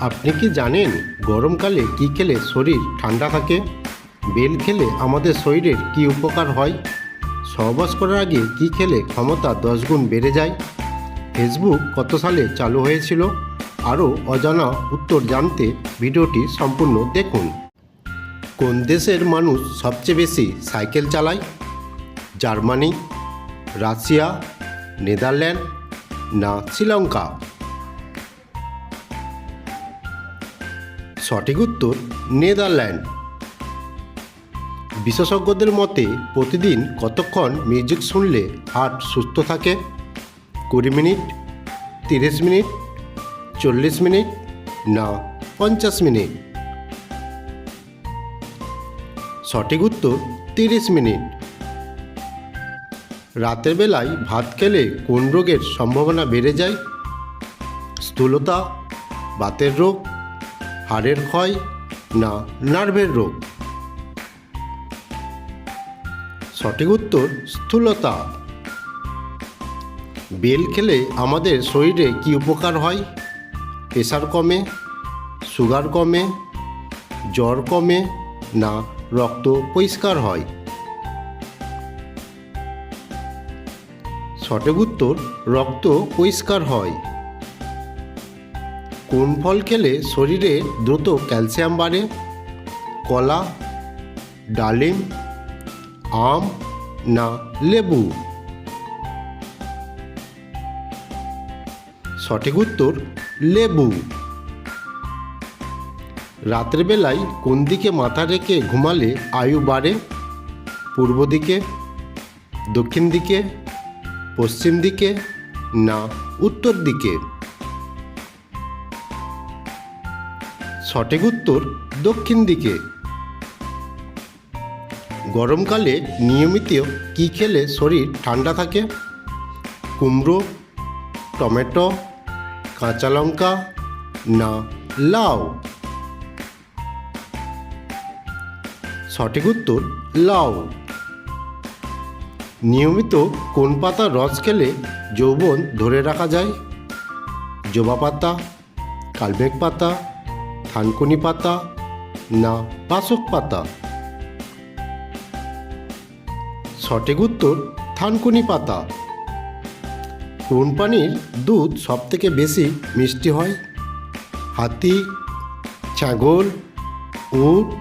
আপনি কি জানেন গরমকালে কি খেলে শরীর ঠান্ডা থাকে? বেল খেলে আমাদের শরীরের কি উপকার হয়? সহবাস করার আগে কি খেলে ক্ষমতা দশ গুণ বেড়ে যায়? ফেসবুক কত সালে চালু হয়েছিল? আরও অজানা উত্তর জানতে ভিডিওটি সম্পূর্ণ দেখুন। কোন দেশের মানুষ সবচেয়ে বেশি সাইকেল চালায়? জার্মানি, রাশিয়া, নেদারল্যান্ড না শ্রীলঙ্কা? সঠিক উত্তর নেদারল্যান্ড। বিশেষজ্ঞদের মতে, প্রতিদিন কতক্ষণ মিউজিক শুনলে হার্ট সুস্থ থাকে? কুড়ি মিনিট, তিরিশ মিনিট, চল্লিশ মিনিট, না পঞ্চাশ মিনিট? সঠিক উত্তর, তিরিশ মিনিট। রাতের বেলায় ভাত খেলে কোন রোগের সম্ভাবনা বেড়ে যায়? স্থূলতা, বাতের রোগ হাড়ের ক্ষয় না নার্ভের রোগ? সঠিক উত্তর, স্থূলতা। বেল খেলে আমাদের শরীরে কি উপকার হয়? প্রেশার কমে, সুগার কমে, জ্বর কমে না রক্ত পরিষ্কার হয়? সঠিক উত্তর, রক্ত পরিষ্কার হয়। কোন ফল খেলে শরীরে দ্রুত ক্যালসিয়াম বাড়ে? কলা, ডালিম, আম না লেবু? সঠিক উত্তর, লেবু। রাতের বেলায় কোন দিকে মাথা রেখে ঘুমালে আয়ু বাড়ে? পূর্ব দিকে, দক্ষিণ দিকে, পশ্চিম দিকে না উত্তর দিকে? সঠিক উত্তর দক্ষিণ দিকে। গরমকালে নিয়মিত কী খেলে শরীর ঠান্ডা থাকে? কুমড়ো, টমেটো, কাঁচা লঙ্কা না লাউ? সঠিক উত্তর লাউ। নিয়মিত কোন পাতার রস খেলে যৌবন ধরে রাখা যায়? জবা পাতা কালমেঘ পাতা থানকুনি পাতা না বাসক পাতা? সঠিক উত্তর থানকুনি পাতা। কোন প্রাণীর দুধ সবথেকে বেশি মিষ্টি হয়। হাতি, ছাগল, উট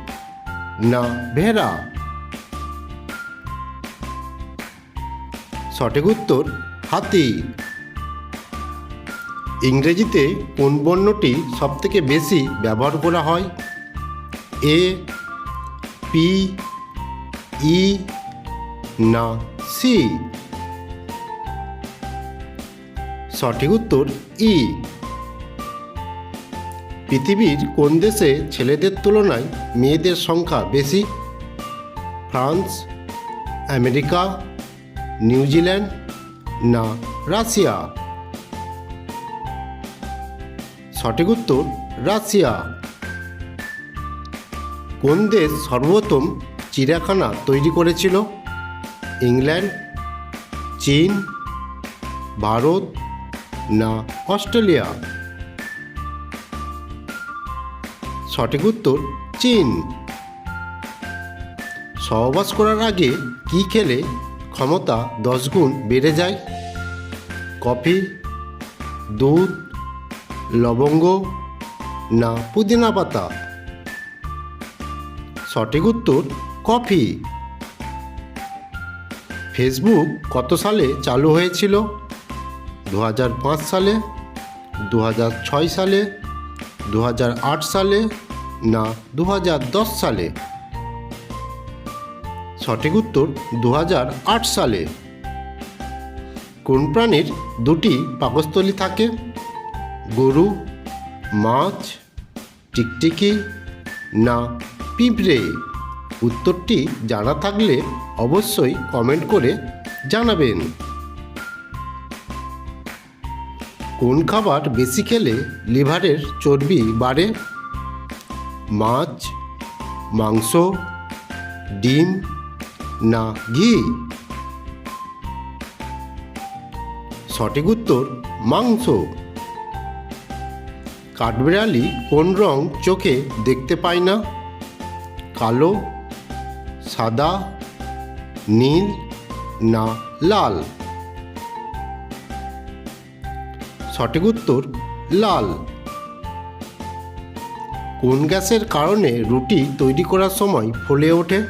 না ভেড়া? সঠিক উত্তর, হাতি। ইংরেজিতে কোন বর্ণটি সবথেকে বেশি ব্যবহার করা হয়? এ, পি, ই, না, সি। সঠিক উত্তর ই। পৃথিবীর কোন দেশে ছেলেদের তুলনায় মেয়েদের সংখ্যা বেশি? ফ্রান্স, আমেরিকা নিউজিল্যান্ড না, রাশিয়া? সঠিক উত্তর, রাশিয়া। কোন দেশ সর্বপ্রথম চিড়িয়াখানা তৈরি করেছিল? ইংল্যান্ড, চীন, ভারত না অস্ট্রেলিয়া? সঠিক উত্তর, চীন। সহবাস করার আগে কি খেলে ক্ষমতা দশ গুণ বেড়ে যায়? কফি, দুধ লবঙ্গ না পুদিনা পাতা? সঠিক উত্তর, কফি। ফেসবুক কত সালে চালু হয়েছিল? দু হাজার পাঁচ সালে দু হাজার ছয় সালে দু হাজার আট সালে না দু হাজার দশ সালে? সঠিক উত্তর দু হাজার আট সালে। কোন প্রাণীর দুটি পাকস্থলী থাকে? গরু, মাছ, টিকটিকি না পিঁপড়ে? উত্তরটি জানা থাকলে অবশ্যই কমেন্ট করে জানাবেন। কোন খাবার বেশি খেলে লিভারের চর্বি বাড়ে? মাছ, মাংস, ডিম না ঘি? সঠিক উত্তর মাংস। কাঠবিড়ালি কোন রং চোখে দেখতে পায় না? কালো, সাদা, নীল না লাল? সঠিক উত্তর, লাল। কোন গ্যাসের কারণে রুটি তৈরি করার সময় ফলে ওঠে?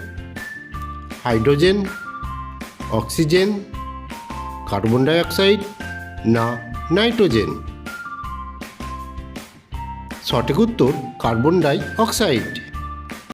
হাইড্রোজেন, অক্সিজেন, কার্বন ডাইঅক্সাইড না নাইট্রোজেন? সঠিক উত্তর কার্বন ডাই অক্সাইড।